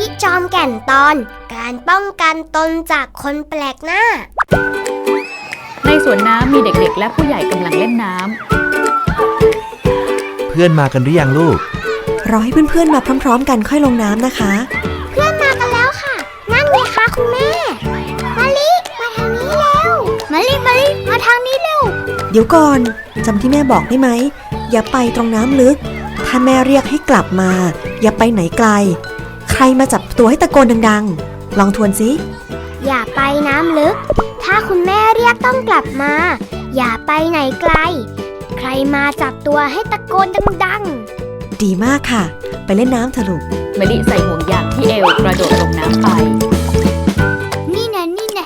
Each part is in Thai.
มะลิจอมแก่นตอนการป้องกันตนจากคนแปลกหน้า ในสวนน้ำมีเด็กๆ และผู้ใหญ่กำลังเล่นน้ำเพื่อนมากันหรือยังลูก รอให้เพื่อนๆมาพร้อม ๆ กันค่อยลงน้ำนะคะ เพื่อนมากันแล้วค่ะ นั่นไงคะคุณแม่มะลิ มาทางนี้เร็วมะลิมะลิ มาทางนี้เร็ว เดี๋ยวก่อนจำที่แม่บอกได้ไหม อย่าไปตรงน้ำลึก ถ้าแม่เรียกให้กลับมา อย่าไปไหนไกลใค รมาจับตัวให้ตะโกนดังๆ ลองทวนสิ อย่าไปน้ำลึก ถ้าคุณแม่เรียกต้องกลับมา อย่าไปไหนไกล ใครมาจับตัวให้ตะโกนดังดีมากค่ะ ไปเล่นน้ำเถอะลูกมะลิใส่ห่วงยางที่เอวกระโดดลงน้ำไปๆนี่แน่นี่แน่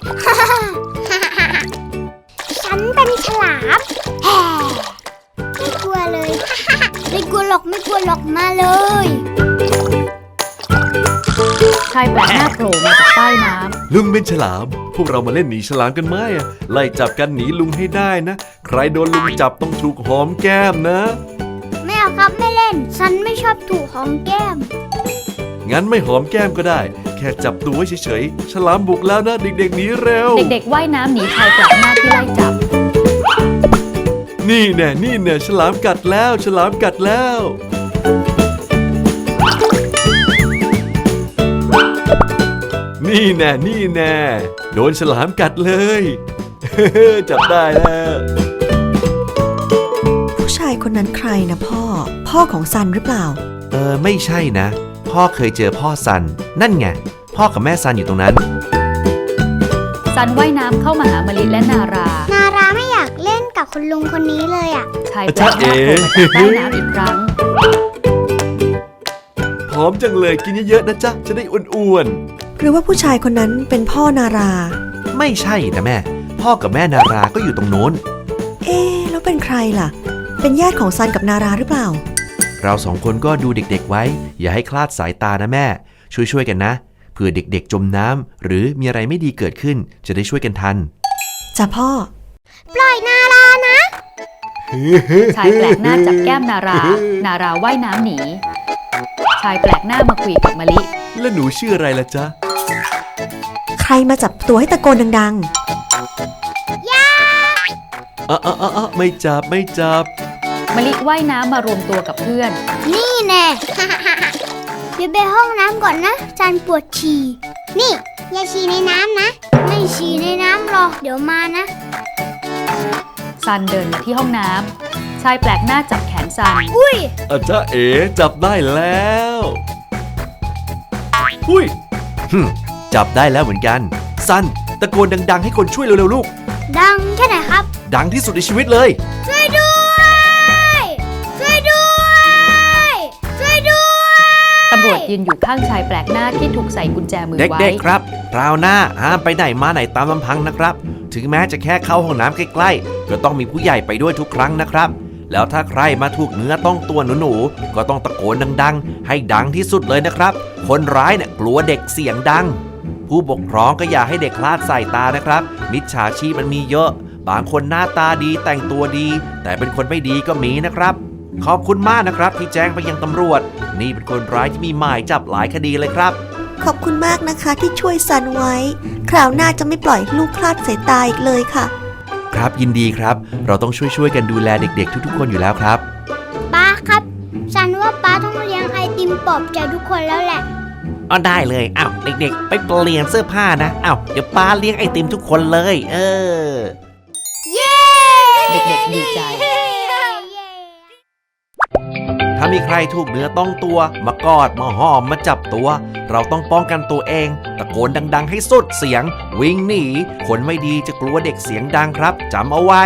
ฉันเป็นฉลามแฮ่ไม่กลัวเลย ไม่กลัวหรอกไม่กลัวหรอกมาเลย ลุงเป็นฉลาม พวกเรามาเล่นหนีฉลามกันไหมอะไล่จับกันหนีลุงให้ได้นะ ใครโดนลุงจับต้องถูกหอมแก้มนะ ไม่เอาครับไม่เล่น ฉันไม่ชอบถูกหอมแก้ม งั้นไม่หอมแก้มก็ได้ แค่จับตัวไว้เฉยๆ ฉลามบุกแล้วนะเด็กๆหนีเร็วำเด็กๆว่ายน้ำหนีชายแปลกหน้าที่ไล่จับ นี่แน่นี่แน่ฉลามกัดแล้ว ฉลามกัดแล้ว นี่แน่นี่แน่โดนฉลามกัดเลย จับได้แล้วผู้ชายคนนั้นใครนะพ่อ พ่อของซันหรือเปล่า เออไม่ใช่นะ พ่อเคยเจอพ่อซัน นั่นไง พ่อกับแม่ซันอยู่ตรงนั้น ซันว่ายน้ำเข้ามาหามะลิและนารา นาราไม่อยากเล่นกับคุณลุงคนนี้เลยอะ ชายแปลกหน้าโผล่มาจากใต้น้ำอีกครั้ง พร้อมจังเลยกินเยอะๆนะจ๊ะจะได้อ้วนห รือว่าผู้ชายคนนั้นเป็นพ่อนารา ไม่ใช่นะแม่ พ่อกับแม่นาราก็อยู่ตรงโน้น เอ๊ะแล้วเป็นใครล่ะ เป็นญาติของซันกับนาราหรือเปล่า เราสองคนก็ดูเด็กๆไว้ อย่าให้คลาดสายตานะแม่ ช่วยๆกันนะเผื่อเด็กๆจมน้ำหรือมีอะไรไม่ดีเกิดขึ้น จะได้ช่วยกันทันจ้ะพ่อ ปล่อยนารานะ ชายแปลกหน้าจับแก้มนารา นาราว่ายน้ำหนี ชายแปลกหน้ามาคุยกับมะลิๆแล้วหนูชื่ออะไรล่ะจ๊ะ ใครมาจับตัวให้ตะโกนดังอะอะอะอะไม่จับไม่จับ มะลิว่ายน้ำมารวมตัวกับเพื่อน นี่แน่ เดี๋ยวไปห้องน้ำก่อนนะ จันปวดฉี่ นี่ อย่าฉี่ในน้ำนะ ไม่ฉี่ในน้ำหรอก เดี๋ยวมานะ ซันเดินมาที่ห้องน้ำ ชายแปลกหน้าจับแขนซัน อุ้ย อาจารย์เอ๋จับได้แล้วหุ้ยหึม จับได้แล้วเหมือนกันซันตะโกนดัง ๆ ให้คนช่วยเร็วๆลูก ดังแค่ไหนครับ ดังที่สุดในชีวิตเลย ช่วยด้วย ช่วยด้วย ช่วยด้วยตำรวจยืนอยู่ข้างชายแปลกหน้าที่ถูกใส่กุญแจมือไว้ เด็กๆครับคราวหน้าห้ามไปไหนมาไหนตามลำพังนะครับ ถึงแม้จะแค่เข้าห้องน้ำใกล้ๆ ก็ต้องมีผู้ใหญ่ไปด้วยทุกครั้งนะครับ แล้วถ้าใครมาถูกเนื้อต้องตัวหนูๆ ก็ต้องตะโกนดังๆ ให้ดังที่สุดเลยนะครับ คนร้ายเนี่ยกลัวเด็กเสียงดัง ผู้ปกครองก็อย่าให้เด็กคลาดสายตานะครับ มิจฉาชีพมันมีเยอะ บางคนหน้าตาดีแต่งตัวดี แต่เป็นคนไม่ดีก็มีนะครับ ขอบคุณมากนะครับที่แจ้งไปยังตำรวจ นี่เป็นคนร้ายที่มีหมายจับหลายคดีเลยครับๆขอบคุณมากนะคะที่ช่วยซันไว้ คราวหน้าจะไม่ปล่อยให้ลูกคลาดสายตาอีกเลยค่ะ ครับยินดีครับ เราต้องช่วยช่วยๆกันดูแลเด็ก ๆ ทุกๆ คนอยู่แล้วครับป้าครับฉันว่าป้าต้องเลี้ยงไอติมปลอบใจทุกคนแล้วแหละ อ๋อได้เลยอ้าวเด็กๆ ไปเปลี่ยนเสื้อผ้านะอ้าวเดี๋ยวป้าเลี้ยงไอติมทุกคนเลย เออ เย้ เด็กๆดีใจ ถ้ามีใครถูกเนื้อต้องตัว มากอดมาหอมมาจับตัว เราต้องป้องกันตัวเอง ตะโกนดัง ๆ ให้สุดเสียง วิ่งหนีคนไม่ดีจะกลัวเด็กเสียงดังครับจำเอาไว้